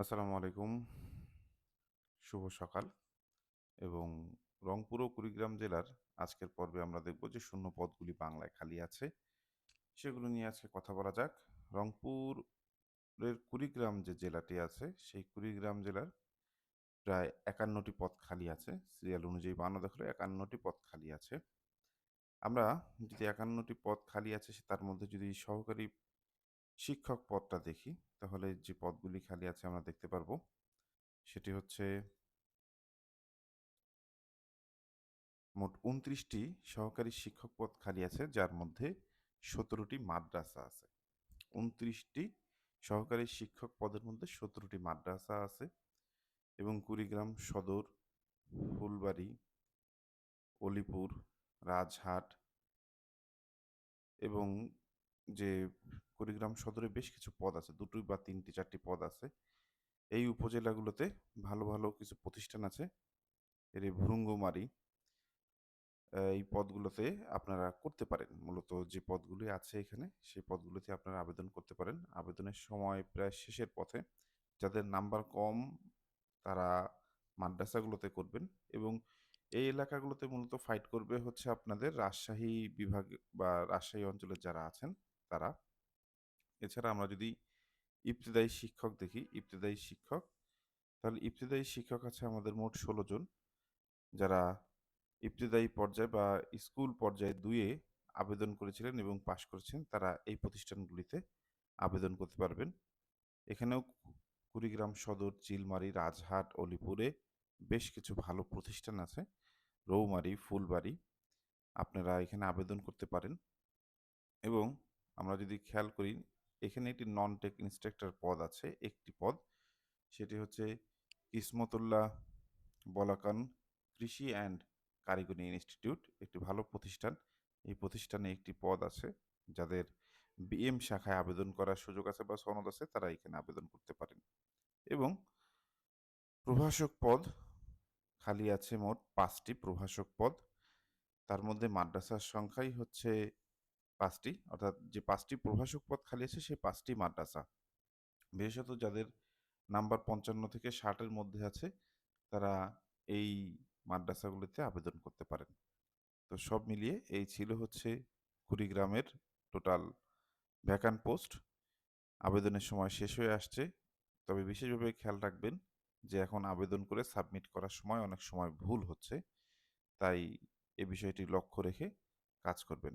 আসসালামু আলাইকুম। শুভ সকাল এবং রংপুর ও কুড়িগ্রাম জেলার আজকের পর্বে আমরা দেখব যে শূন্য পদগুলি বাংলায় খালি আছে। সেগুলো নিয়ে আজকে কথা বলা যাক। রংপুরের কুড়িগ্রাম যে জেলাটি আছে, সেই কুড়িগ্রাম জেলার প্রায় একান্নটি পদ খালি আছে। সিরিয়াল অনুযায়ী বান্ন দেখলে একান্নটি পদ খালি আছে। আমরা যদি একান্নটি পদ খালি আছে তার মধ্যে যদি সহকারী শিক্ষক পদটা দেখি তাহলে যে পদগুলি খালি আছে আমরা দেখতে পারব। সেটি হচ্ছে মোট উনত্রিশটি সহকারী শিক্ষক পদ খালি আছে, যার মধ্যে সতেরোটি মাদ্রাসা আছে। উনত্রিশটি সহকারী শিক্ষক পদের মধ্যে সতেরোটি মাদ্রাসা আছে এবং কুড়িগ্রাম সদর, ফুলবাড়ি, অলিপুর, রাজহাট এবং যে কুড়িগ্রাম সদরে বেশ কিছু পদ আছে, দুটোই বা তিনটি, চারটি পদ আছে। এই উপজেলাগুলোতে ভালো ভালো কিছু প্রতিষ্ঠান আছে। এর ভুরুঙ্গমারি এই পদগুলোতে আপনারা করতে পারেন। মূলত যে পদগুলি আছে এখানে, সেই পদগুলোতে আপনারা আবেদন করতে পারেন। আবেদনের সময় প্রায় শেষের পথে যাদের নাম্বার কম, তারা মাদ্রাসাগুলোতে করবেন এবং এই এলাকাগুলোতে মূলত ফাইট করবে হচ্ছে আপনাদের রাজশাহী বিভাগ বা রাজশাহী অঞ্চলের যারা আছেন। তারা। এছাড়া আমরা যদি ইবতদায়ী শিক্ষক দেখি, ইবতদায়ী শিক্ষক, তাহলে ইবতদায়ী শিক্ষক আছে আমাদের মোট ষোলো জন। যারা ইবতদায়ী পর্যায়ে বা স্কুল পর্যায়ে দুয়ে আবেদন করেছিলেন এবং পাশ করেছেন, তারা এই প্রতিষ্ঠানগুলিতে আবেদন করতে পারবেন। এখানেও কুড়িগ্রাম সদর, চিলমারি, রাজহাট, অলিপুরে বেশ কিছু ভালো প্রতিষ্ঠান আছে। রৌমারি, ফুলবাড়ি, আপনারা এখানে আবেদন করতে পারেন। এবং আমরা যদি খেয়াল করি, এখানে একটি নন টেক ইনস্ট্রাক্টর পদ আছে, একটি পদ। সেটি হচ্ছে কিসমতুল্লাহ বলাকান কৃষি অ্যান্ড কারিগরি ইনস্টিটিউট একটি ভালো প্রতিষ্ঠান। এই প্রতিষ্ঠানে একটি পদ আছে, যাদের বিএম শাখায় আবেদন করার সুযোগ আছে বা সনদ আছে, তারা এখানে আবেদন করতে পারেন। এবং প্রভাষক পদ খালি আছে মোট পাঁচটি প্রভাষক পদ। তার মধ্যে মাদ্রাসার সংখ্যাই হচ্ছে পাঁচটি, অর্থাৎ যে পাঁচটি প্রভাষক পদ খালি আছে সেই পাঁচটি মাদ্রাসা। বিশেষত যাদের নাম্বার পঞ্চান্ন থেকে ষাটের মধ্যে আছে, তারা এই মাদ্রাসাগুলিতে আবেদন করতে পারেন। তো সব মিলিয়ে এই ছিল হচ্ছে কুড়িগ্রামের টোটাল ভ্যাকান্ট পোস্ট আবেদনের সময় শেষ হয়ে আসছে। তবে বিশেষভাবে খেয়াল রাখবেন যে এখন আবেদন করে সাবমিট করার সময় অনেক সময় ভুল হচ্ছে, তাই এ বিষয়টি লক্ষ্য রেখে কাজ করবেন।